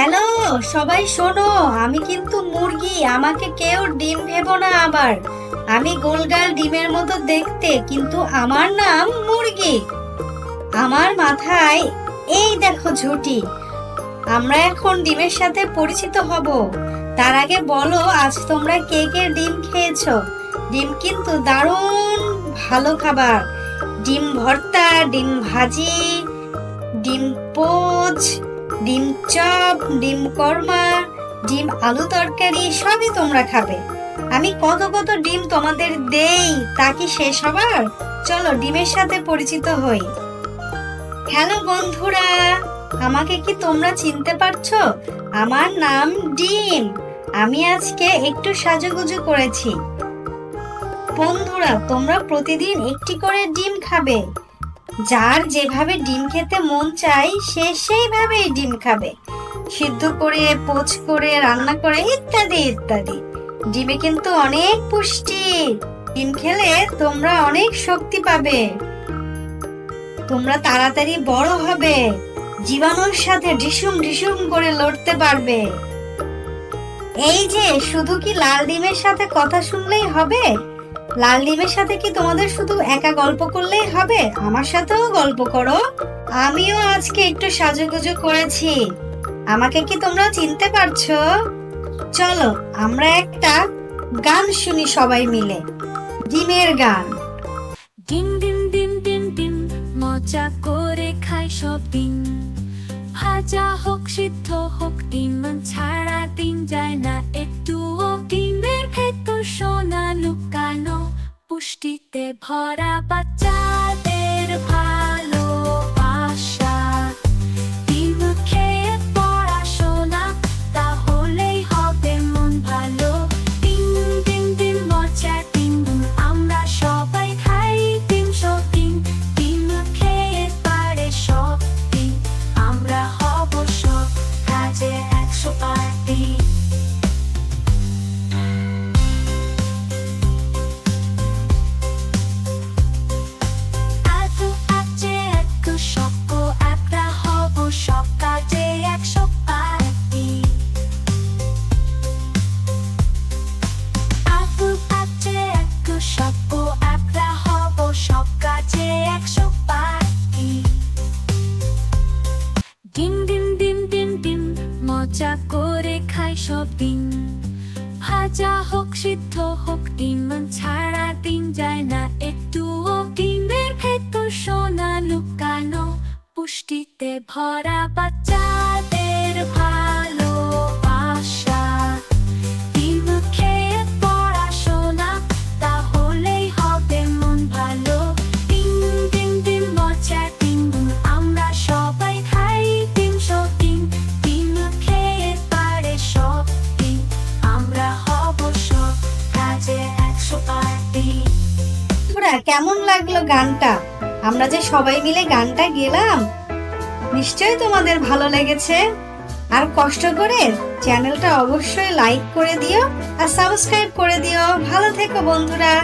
Hello, সবাই শোনো, আমি কিন্তু মুরগি, আমাকে কেউ ডিম ভেবো না আবার। আমি গোলগাল ডিমের মতো দেখতে, কিন্তু আমার নাম মুরগি। আমার মাথায়, এই দেখো ঝুটি। আমরা এখন ডিমের সাথে পরিচিত হব। তার আগে বলো, আজ তোমরা কে কে ডিম খেয়েছো? ডিম কিন্তু দারুণ ভালো খাবার। ডিম ভর্তা, ডিম ভাজি, ডিম পোচ ডিম চপ, ডিম কর্মা, ডিম আলু তরকারি সবই তোমরা খাবে। আমি কত কত ডিম তোমাদের দেই, তা কি শেষ হবার? চলো ডিমের সাথে পরিচিত হই। হ্যালো বন্ধুরা, আমাকে কি তোমরা চিনতে পারছ? আমার নাম ডিম। আমি আজকে একটু সাজুগুজু করেছি। বন্ধুরা, তোমরা প্রতিদিন একটি করে ডিম খাবে। যার যেভাবে ডিম খেতে মন চাই সে সেইভাবেই ডিম খাবে। সিদ্ধ করে, পোচ করে, রান্না করে, ইত্যাদি ইত্যাদি। ডিমে কিন্তু অনেক পুষ্টি। ডিম খেলে তোমরা অনেক শক্তি পাবে। তোমরা তাড়াতাড়ি বড় হবে। জীবাণুর সাথে ঢিসুম ঢিসুম করে লড়তে পারবে। এই যে, শুধু কি লাল ডিমের সাথে কথা শুনলেই হবে? লাল ডিমের সাথে কি তোমাদের শুধু একা গল্প করলেই হবে? আমার সাথেও গল্প করো। আমিও আজকে একটু সাজুগুজু করেছি। আমাকে কি তোমরা চিনতে পারছ? চলো, আমরা একটা গান শুনি সবাই মিলে। ডিমের গান। ডিম ডিম ডিম ডিম ডিম, মজা করে খাই সব ডিম। ভাজা হোক, সিদ্ধ হোক, ডিম ছাড়া ভরা বাচ্চাদের সব দিন। ভাজা হোক, সিদ্ধ হোক, ডিম ছাড়া দিন যায় না। একটুও ডিমের ভেতর সোনা লুকানো। পুষ্টিতে ভরা বন্ধুরা কেমন লাগল গানটা? আমরা যে সবাই মিলে গানটা গেলাম, নিশ্চয়ই তোমাদের ভালো লেগেছে। আর কষ্ট করে চ্যানেলটা অবশ্যই লাইক করে দিও আর সাবস্ক্রাইব করে দিও। ভালো থেকো বন্ধুরা।